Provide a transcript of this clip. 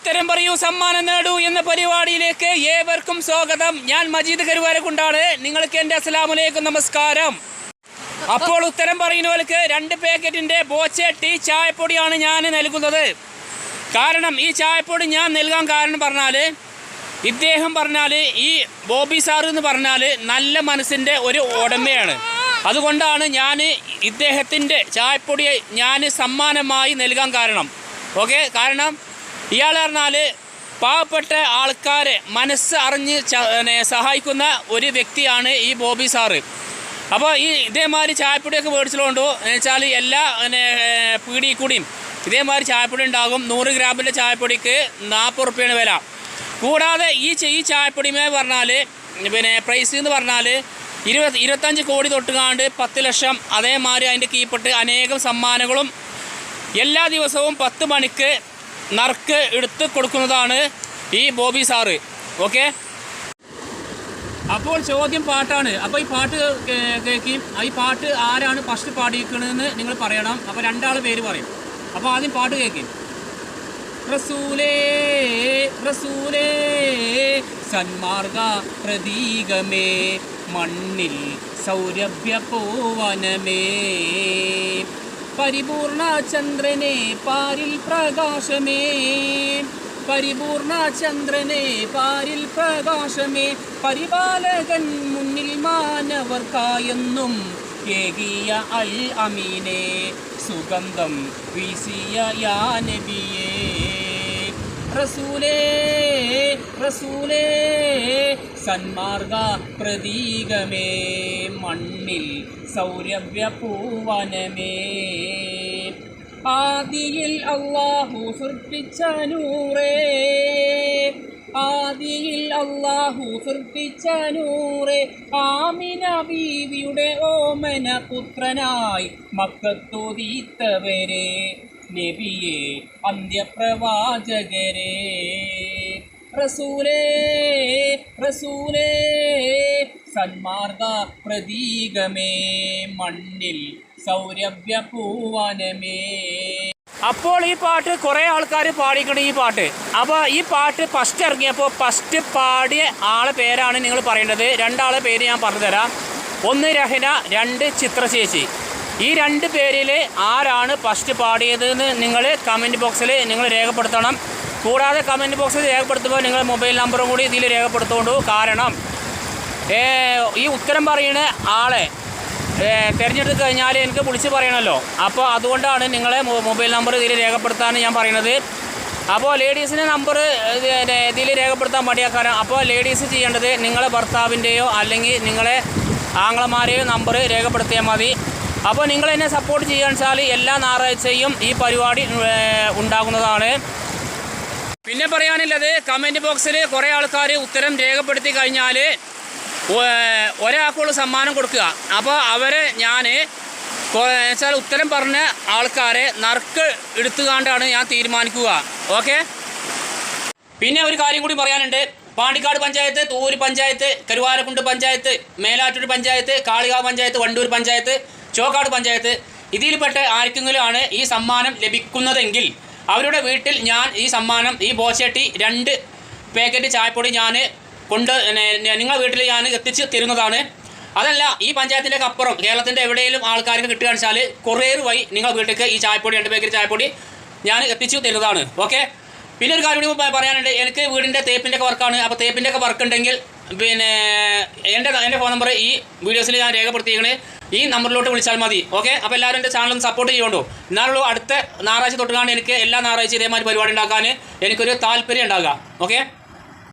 ഉത്തരം പറയൂ സമ്മാനം നേടൂ എന്ന പരിപാടിയിലേക്ക് ഏവർക്കും സ്വാഗതം. ഞാൻ മജീദ് കരുവാരക്കുണ്ടാണ് നിങ്ങൾക്ക് എന്റെ അസ്സലാമലൈക്കും നമസ്കാരം. അപ്പോൾ ഉത്തരം പറയുന്നവർക്ക് രണ്ട് പാക്കറ്റിന്റെ ബോച്ചെ ടീ ചായപ്പൊടിയാണ് ഞാൻ നൽകുന്നത്. കാരണം ഈ ചായപ്പൊടി ഞാൻ നൽകാൻ കാരണം പറഞ്ഞാൽ ഇദ്ദേഹം പറഞ്ഞാൽ ഈ ബോബി സാർ എന്ന് പറഞ്ഞാൽ നല്ല മനസ്സിന്റെ ഒരു ഉടമയാണ്. അതുകൊണ്ടാണ് ഞാൻ ഇദ്ദേഹത്തിന്റെ ചായപ്പൊടിയെ ഞാൻ സമ്മാനമായി നൽകാൻ കാരണം. ഓക്കെ? കാരണം ഇയാൾ പറഞ്ഞാൽ പാവപ്പെട്ട ആൾക്കാരെ മനസ്സ് അറിഞ്ഞ് സഹായിക്കുന്ന ഒരു വ്യക്തിയാണ് ഈ ബോബി സാറ്. അപ്പോൾ ഈ ഇതേമാതിരി ചായപ്പൊടിയൊക്കെ മേടിച്ചതുകൊണ്ട് വെച്ചാൽ എല്ലാ പീടിയിൽ കൂടിയും ഇതേമാതിരി ചായപ്പൊടി ഉണ്ടാകും. നൂറ് ഗ്രാമിന്റെ ചായപ്പൊടിക്ക് നാൽപ്പത് റുപ്യാണ് വില. കൂടാതെ ഈ ഈ ചായപ്പൊടിമേ പറഞ്ഞാൽ പിന്നെ പ്രൈസ് എന്ന് പറഞ്ഞാൽ ഇരുപത് ഇരുപത്തഞ്ച് കോടി തൊട്ടുകാണ്ട് പത്ത് ലക്ഷം അതേമാതിരി അതിന്റെ കീപ്പിട്ട് അനേകം സമ്മാനങ്ങളും എല്ലാ ദിവസവും പത്ത് മണിക്ക് നറുക്ക് എടുത്ത് കൊടുക്കുന്നതാണ് ഈ ബോബി സാറ്. ഓക്കെ? അപ്പോൾ ചോദ്യം പാട്ടാണ്. അപ്പോൾ ഈ പാട്ട് കേൾക്കുകയും ഈ പാട്ട് ആരാണ് ഫസ്റ്റ് പാടിയിരിക്കുന്നതെന്ന് നിങ്ങൾ പറയണം. അപ്പോൾ രണ്ടാൾ പേര് പറയും. അപ്പോൾ ആദ്യം പാട്ട് കേൾക്കും റസൂലേ റസൂലേ സന്മാർഗ പ്രതീകമേ മണ്ണിൽ സൗരഭ്യ പൂവനമേ. പരിപൂർണ ചന്ദ്രനെ പാരിൽ പ്രകാശമേ. പരിപൂർണ ചന്ദ്രനെ പാരിൽ പ്രകാശമേ. പരിപാലകൻ മുന്നിൽ മാനവർക്കായെന്നും ഏകിയ അൽ അമീനെ സുഗന്ധം വീസിയ യാ നബിയേ. റസൂലേ റസൂലേ സന്മാർഗ പ്രതീകമേ മണ്ണിൽ സൗരഭ്യ പൂവനമേ. ആദിയിൽ അള്ളാഹു സൃഷ്ടിച്ച നൂറേ ആദിയിൽ അള്ളാഹു സൃഷ്ടിച്ച നൂറേ. ആമിന ബീവിയുടെ ഓമന പുത്രനായി മക്കത്തൊതീത്തവരെ നബിയെ അന്ത്യപ്രവാചകരെ. റസൂലേ റസൂലേ സന്മാർഗ പ്രതീകമേ മണ്ണിൽ സൗരഭ്യ പൂവനമേ അപ്പോൾ ഈ പാട്ട് കുറേ ആൾക്കാർ പാടിക്കണം ഈ പാട്ട്. അപ്പോൾ ഈ പാട്ട് ഫസ്റ്റ് ഇറങ്ങിയപ്പോൾ ഫസ്റ്റ് പാടിയ ആളെ പേരാണ് നിങ്ങൾ പറയേണ്ടത്. രണ്ടാളെ പേര് ഞാൻ പറഞ്ഞുതരാം ഒന്ന് രഹന രണ്ട് ചിത്രശേഷി. ഈ രണ്ട് പേരിൽ ആരാണ് ഫസ്റ്റ് പാടിയതെന്ന് നിങ്ങൾ കമന്റ് ബോക്സിൽ നിങ്ങൾ രേഖപ്പെടുത്തണം. കൂടാതെ കമന്റ് ബോക്സിൽ രേഖപ്പെടുത്തുമ്പോൾ നിങ്ങൾ മൊബൈൽ നമ്പറും കൂടി ഇതിൽ രേഖപ്പെടുത്തുകൊണ്ടു കാരണം ഈ ഉത്തരം പറയുന്ന ആളെ തിരഞ്ഞെടുത്ത് കഴിഞ്ഞാൽ എനിക്ക് വിളിച്ച് പറയണമല്ലോ അപ്പോൾ അതുകൊണ്ടാണ് നിങ്ങളെ മൊബൈൽ നമ്പർ ഇതിൽ രേഖപ്പെടുത്താൻ ഞാൻ പറയുന്നത്. അപ്പോൾ ലേഡീസിന്റെ നമ്പർ ഇതിൽ രേഖപ്പെടുത്താൻ മടിയാക്കാനും അപ്പോൾ ലേഡീസ് ചെയ്യേണ്ടത് നിങ്ങളെ ഭർത്താവിന്റെയോ അല്ലെങ്കിൽ നിങ്ങളെ ആങ്ങളമാരെയോ നമ്പർ രേഖപ്പെടുത്തിയാൽ മതി. അപ്പോൾ നിങ്ങൾ എന്നെ സപ്പോർട്ട് ചെയ്യാൻ വെച്ചാൽ എല്ലാ ഞായറാഴ്ചയും ഈ പരിപാടി ഉണ്ടാകുന്നതാണ്. പിന്നെ പറയാനുള്ളത് കമന്റ് ബോക്സിൽ കുറേ ആൾക്കാർ ഉത്തരം രേഖപ്പെടുത്തി കഴിഞ്ഞാൽ ഒരാൾക്കുള്ള സമ്മാനം കൊടുക്കുക. അപ്പോൾ അവരെ ഞാൻ വെച്ചാൽ ഉത്തരം പറഞ്ഞ ആൾക്കാരെ നറുക്ക് എടുത്തുകൊണ്ടാണ് ഞാൻ തീരുമാനിക്കുക. ഓക്കെ? പിന്നെ ഒരു കാര്യം കൂടി പറയാനുണ്ട്. പാണ്ടിക്കാട് പഞ്ചായത്ത് തൂര് പഞ്ചായത്ത് കരുവാരക്കുണ്ട് പഞ്ചായത്ത് മേലാറ്റൂർ പഞ്ചായത്ത് കാളികാവ് പഞ്ചായത്ത് വണ്ടൂർ പഞ്ചായത്ത് ചോക്കാട് പഞ്ചായത്ത്. ഇതിൽപ്പെട്ട ആർക്കെങ്കിലും ഈ സമ്മാനം ലഭിക്കുന്നതെങ്കിൽ അവരുടെ വീട്ടിൽ ഞാൻ ഈ സമ്മാനം ഈ ബോച്ചട്ടി രണ്ട് പാക്കറ്റ് ചായപ്പൊടി ഞാൻ കൊണ്ട് നിങ്ങളുടെ വീട്ടിൽ ഞാൻ എത്തിച്ച് തരുന്നതാണ്. അതല്ല ഈ പഞ്ചായത്തിന്റെ അപ്പുറം കേരളത്തിന്റെ എവിടെയെങ്കിലും ആൾക്കാർക്ക് കിട്ടുകയാണെന്ന് വെച്ചാൽ കൊറിയർ വഴി നിങ്ങളുടെ വീട്ടിലേക്ക് ഈ ചായപ്പൊടി രണ്ട് പാക്കറ്റ് ചായപ്പൊടി ഞാൻ എത്തിച്ചു തരുന്നതാണ്. ഓക്കെ പിന്നെ ഒരു കാര്യം കൂടി പറയാനുണ്ട്. എനിക്ക് വീടിന്റെ തേപ്പിന്റെ ഒക്കെ വർക്കാണ് അപ്പോൾ തേപ്പിന്റെ ഒക്കെ വർക്ക് ഉണ്ടെങ്കിൽ പിന്നെ എന്റെ എന്റെ ഫോൺ നമ്പർ ഈ വീഡിയോസിൽ ഞാൻ രേഖപ്പെടുത്തിയിരിക്കണേ. ഈ നമ്പറിലോട്ട് വിളിച്ചാൽ മതി. ഓക്കെ? അപ്പോൾ എല്ലാവരും എന്റെ ചാനൽ ഒന്ന് സപ്പോർട്ട് ചെയ്യുകൊണ്ടു എന്നാലുള്ളൂ അടുത്ത ഞായറാഴ്ച തൊട്ടുകാണ് എനിക്ക് എല്ലാ ഞായറാഴ്ച ഇതേമാതിരി പരിപാടി ഉണ്ടാക്കാൻ എനിക്കൊരു താല്പര്യം ഉണ്ടാകുക. ഓക്കെ?